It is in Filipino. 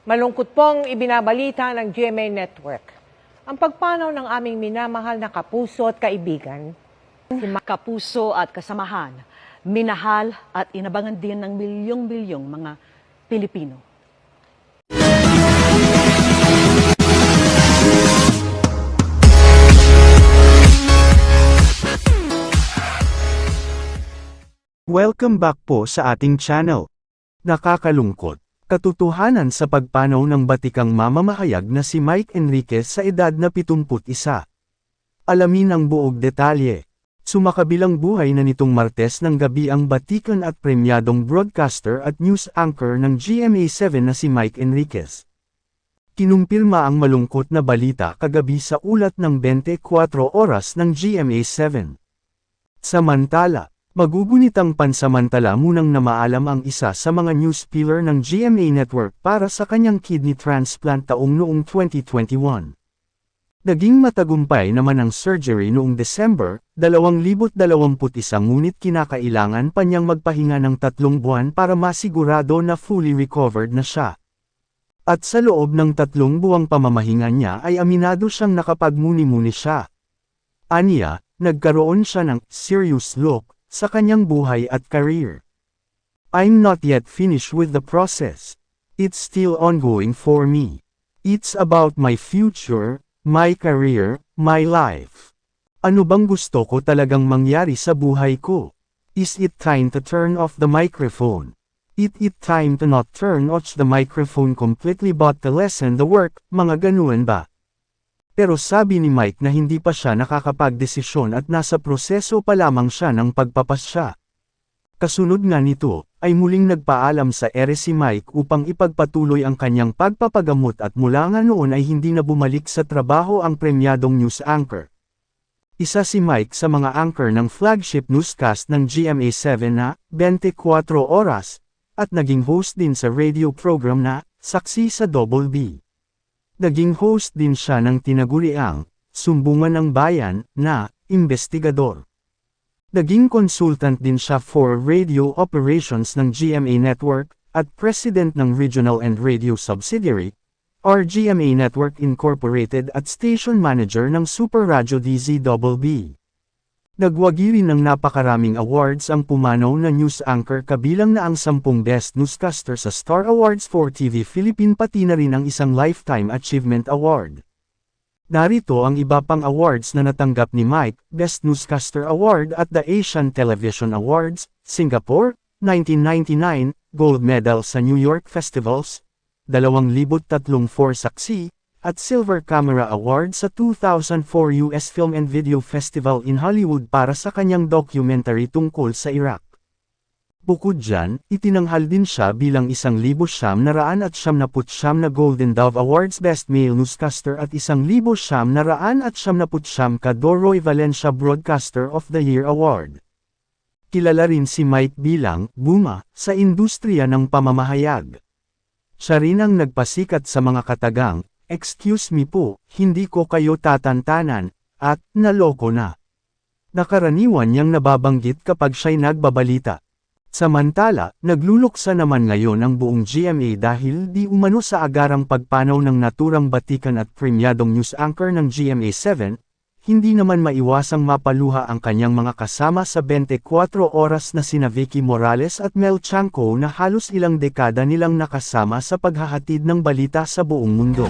Malungkot pong ibinabalita ng GMA Network. Ang pagpanaw ng aming minamahal na kapuso at kaibigan, Si kapuso at kasamahan, minahal at inabangan din ng milyong-milyong mga Pilipino. Welcome back po sa ating channel. Nakakalungkot. Katotohanan sa pagpanaw ng batikang mamamahayag na si Mike Enriquez sa edad na 71. Alamin ang buog detalye. Sumakabilang buhay na nitong Martes ng gabi ang batikan at premyadong broadcaster at news anchor ng GMA7 na si Mike Enriquez. Kinumpirma ang malungkot na balita kagabi sa ulat ng 24 oras ng GMA7. Samantala, Magugunitang pansamantala munang namaalam ang isa sa mga news pillar ng GMA Network para sa kanyang kidney transplant taong noong 2021. Naging matagumpay naman ang surgery noong December, 2021 ngunit kinakailangan pa niyang magpahinga ng tatlong buwan para masigurado na fully recovered na siya. At sa loob ng tatlong buwang pamamahinga niya ay aminado siyang nakapagmuni-muni siya. Aniya, nagkaroon siya ng serious look sa kanyang buhay at career. I'm not yet finished with the process. It's still ongoing for me. It's about my future, my career, my life. Ano bang gusto ko talagang mangyari sa buhay ko? Is it time to turn off the microphone? It it time to not turn off the microphone completely but to lessen the work, mga ganuan ba? Pero sabi ni Mike na hindi pa siya nakakapagdesisyon at nasa proseso pa lamang siya ng pagpapasya. Kasunod nga nito, ay muling nagpaalam sa ere si Mike upang ipagpatuloy ang kanyang pagpapagamot at mula nga noon ay hindi na bumalik sa trabaho ang premyadong news anchor. Isa si Mike sa mga anchor ng flagship newscast ng GMA7 na 24 oras, at naging host din sa radio program na Saksi sa Double B. Naging host din siya ng tinaguriang, Sumbungan ng Bayan, na, investigador. Naging consultant din siya for radio operations ng GMA Network, at president ng Regional and Radio Subsidiary, or GMA Network Incorporated at station manager ng Super Radio DZBB. Nagwagi rin ng napakaraming awards ang pumanaw na news anchor kabilang na ang 10 Best Newscaster sa Star Awards for TV Philippine pati na rin ang isang Lifetime Achievement Award. Narito ang iba pang awards na natanggap ni Mike, Best Newscaster Award at the Asian Television Awards, Singapore, 1999, Gold Medal sa New York Festivals, 2003 for Saksi, at Silver Camera Award sa 2004 US Film and Video Festival in Hollywood para sa kanyang documentary tungkol sa Iraq. Bukod dyan, itinanghal din siya bilang isang libo siyam na raan at siyam na putsyam na Golden Dove Awards Best Male Newscaster at isang libo siyam na raan at siyam na putsyam ka Doroy Valencia Broadcaster of the Year Award. Kilala rin si Mike bilang, Buma, sa industriya ng pamamahayag. Siya rin ang nagpasikat sa mga katagang, Excuse me po, hindi ko kayo tatantanan, at, naloko na. Nakaraniwan niyang nababanggit kapag siya'y nagbabalita. Samantala, nagluluksa naman ngayon ang buong GMA dahil di umano sa agarang pagpanaw ng naturang batikan at premyadong news anchor ng GMA7, hindi naman maiwasang mapaluha ang kanyang mga kasama sa 24 oras na sina Vicky Morales at Mel Chanco na halos ilang dekada nilang nakasama sa paghahatid ng balita sa buong mundo.